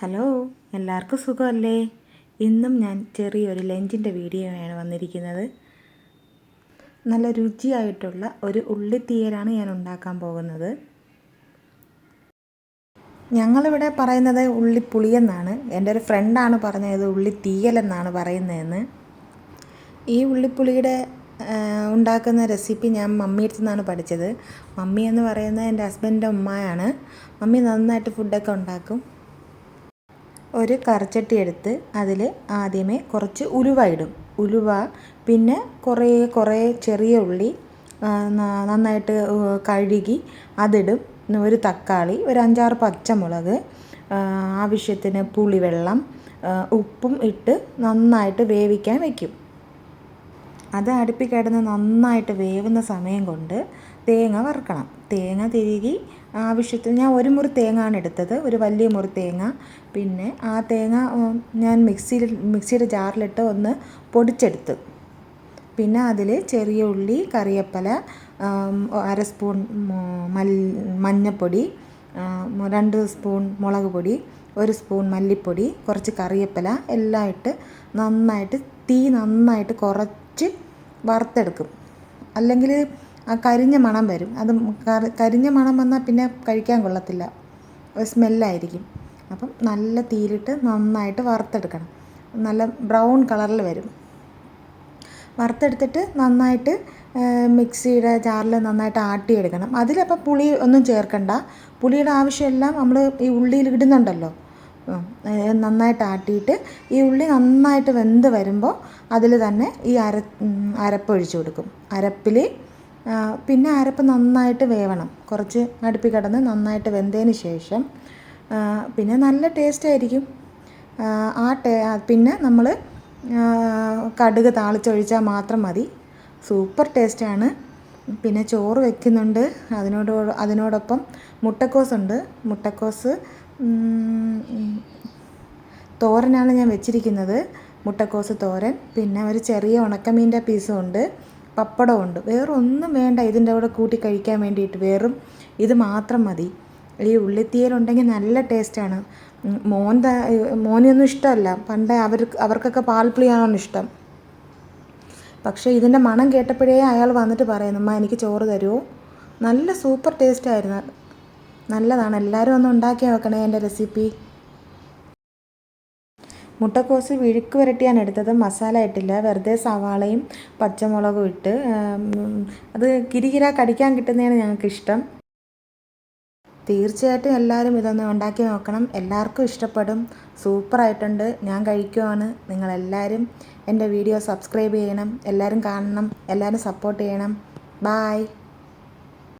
Hello എല്ലാവർക്കും സുഖമല്ലേ? ഇന്നും ഞാൻ ചെറിയൊരു ലഞ്ചിന്റെ വീഡിയോയാണ് വന്നിരിക്കുന്നത്. നല്ല രുചിയായിട്ടുള്ള ഒരു ഉള്ളിത്തീയലാണ് ഞാൻ ഉണ്ടാക്കാൻ പോകുന്നത്. ഞങ്ങളിവിടെ പറയുന്നത് ഉള്ളിപ്പുളിയെന്നാണ് എന്റെ ഒരു ഫ്രണ്ടാണ് പറഞ്ഞത് ഉള്ളിത്തീയലെന്നാണ് പറയുന്നതെന്ന്. ഈ ഉള്ളിപ്പുളിയുടെ ഉണ്ടാക്കുന്ന റെസിപ്പി ഞാൻ മമ്മിയുടെ നിന്നാണ് പഠിച്ചത്. മമ്മി എന്ന് പറയുന്നത് എന്റെ ഹസ്ബൻഡിന്റെ ഉമ്മയാണ്. മമ്മി നന്നായിട്ട് ഫുഡൊക്കെ ഉണ്ടാക്കും. ഒരു കറച്ചട്ടി എടുത്ത് അതിൽ ആദ്യമേ കുറച്ച് ഉലുവ ഇടും ഉലുവ പിന്നെ കുറേ കുറേ ചെറിയ ഉള്ളി നന്നായിട്ട് കഴുകി അതിടും. ഒരു തക്കാളി ഒരു അഞ്ചാറ് പച്ചമുളക് ആവശ്യത്തിന് പുളിവെള്ളം ഉപ്പും ഇട്ട് നന്നായിട്ട് വേവിക്കാൻ വയ്ക്കും അത് അടുപ്പിൽ കിടന്ന് നന്നായിട്ട് വേവുന്ന സമയം കൊണ്ട് തേങ്ങ വറുക്കണം. തേങ്ങ തിരികി ആവശ്യത്തിന് ഞാൻ ഒരു മുറി തേങ്ങ ആണ് എടുത്തത്. ഒരു വലിയ മുറി തേങ്ങ. പിന്നെ ആ തേങ്ങ ഞാൻ മിക്സിയിൽ മിക്സിയുടെ ജാറിലിട്ട് ഒന്ന് പൊടിച്ചെടുത്തു. പിന്നെ അതിൽ ചെറിയ ഉള്ളി കറിയപ്പല അര സ്പൂൺ മഞ്ഞപ്പൊടി രണ്ട് സ്പൂൺ മുളക് പൊടി ഒരു സ്പൂൺ മല്ലിപ്പൊടി കുറച്ച് കറിയപ്പല എല്ലാം ഇട്ട് നന്നായിട്ട് തീ നന്നായിട്ട് കുറച്ച് വറുത്തെടുക്കും. അല്ലെങ്കിൽ ആ കരിഞ്ഞ മണം വരും. അത് കരിഞ്ഞ മണം വന്നാൽ പിന്നെ കഴിക്കാൻ കൊള്ളത്തില്ല. സ്മെല്ലായിരിക്കും. അപ്പം നല്ല തീരിട്ട് നന്നായിട്ട് വറുത്തെടുക്കണം. നല്ല ബ്രൗൺ കളറിൽ വരും. വറുത്തെടുത്തിട്ട് നന്നായിട്ട് മിക്സിയുടെ ജാറിൽ നന്നായിട്ട് ആട്ടിയെടുക്കണം. അതിലപ്പോൾ പുളി ഒന്നും ചേർക്കണ്ട. പുളിയുടെ ആവശ്യമെല്ലാം നമ്മൾ ഈ ഉള്ളിയിൽ ഇടുന്നുണ്ടല്ലോ. നന്നായിട്ട് ആട്ടിയിട്ട് ഈ ഉള്ളി നന്നായിട്ട് വെന്ത് വരുമ്പോൾ അതിൽ തന്നെ ഈ അര അരപ്പ് ഒഴിച്ചു കൊടുക്കും. അരപ്പിൽ പിന്നെ അരപ്പ് നന്നായിട്ട് വേവണം. കുറച്ച് അടുപ്പി കിടന്ന് നന്നായിട്ട് വെന്തതിന് ശേഷം പിന്നെ നല്ല ടേസ്റ്റ് ആയിരിക്കും. ആ, ടേ പിന്നെ നമ്മൾ കടുക് താളിച്ചൊഴിച്ചാൽ മാത്രം മതി. സൂപ്പർ ടേസ്റ്റാണ് പിന്നെ ചോറ് വെക്കുന്നുണ്ട്. അതിനോട് അതിനോടൊപ്പം മുട്ടക്കോസ് ഉണ്ട് മുട്ടക്കോസ് തോരനാണ് ഞാൻ വെച്ചിരിക്കുന്നത്. മുട്ടക്കോസ് തോരൻ പിന്നെ ഒരു ചെറിയ ഉണക്കമീന്റെ പീസും ഉണ്ട്. പപ്പടമുണ്ട് വേറെ ഒന്നും വേണ്ട. ഇതിന്റെ കൂടെ കൂട്ടി കഴിക്കാൻ വേണ്ടിയിട്ട് വേറും ഇത് മാത്രം മതി. ഈ ഉള്ളിത്തീയലുണ്ടെങ്കിൽ നല്ല ടേസ്റ്റാണ് മോൻ മോനെയൊന്നും ഇഷ്ടമല്ല. പണ്ട് അവർ അവർക്കൊക്കെ പാൽപ്പുളിയാണോ ഇഷ്ടം. പക്ഷേ ഇതിന്റെ മണം കേട്ടപ്പോഴേ അയാൾ വന്നിട്ട് പറയുന്നു അമ്മ എനിക്ക് ചോറ് തരുമോ? നല്ല സൂപ്പർ ടേസ്റ്റായിരുന്നു നല്ലതാണ്. എല്ലാവരും ഒന്ന് ഉണ്ടാക്കി നോക്കണേ എന്റെ റെസിപ്പി മുട്ടക്കോസ് വിഴുക്ക് വരട്ടിയാണ് എടുത്തത്. മസാല ഇട്ടില്ല. വെറുതെ സവാളയും പച്ചമുളകും ഇട്ട് അത് കിരികിര കടിക്കാൻ കിട്ടുന്നതാണ് ഞങ്ങൾക്കിഷ്ടം. തീർച്ചയായിട്ടും എല്ലാവരും ഇതൊന്ന് ഉണ്ടാക്കി നോക്കണം. എല്ലാവർക്കും ഇഷ്ടപ്പെടും. സൂപ്പറായിട്ടുണ്ട് ഞാൻ കഴിക്കുവാണ്. നിങ്ങളെല്ലാവരും എന്റെ വീഡിയോ സബ്സ്ക്രൈബ് ചെയ്യണം. എല്ലാവരും കാണണം. എല്ലാവരും സപ്പോർട്ട് ചെയ്യണം. ബായ്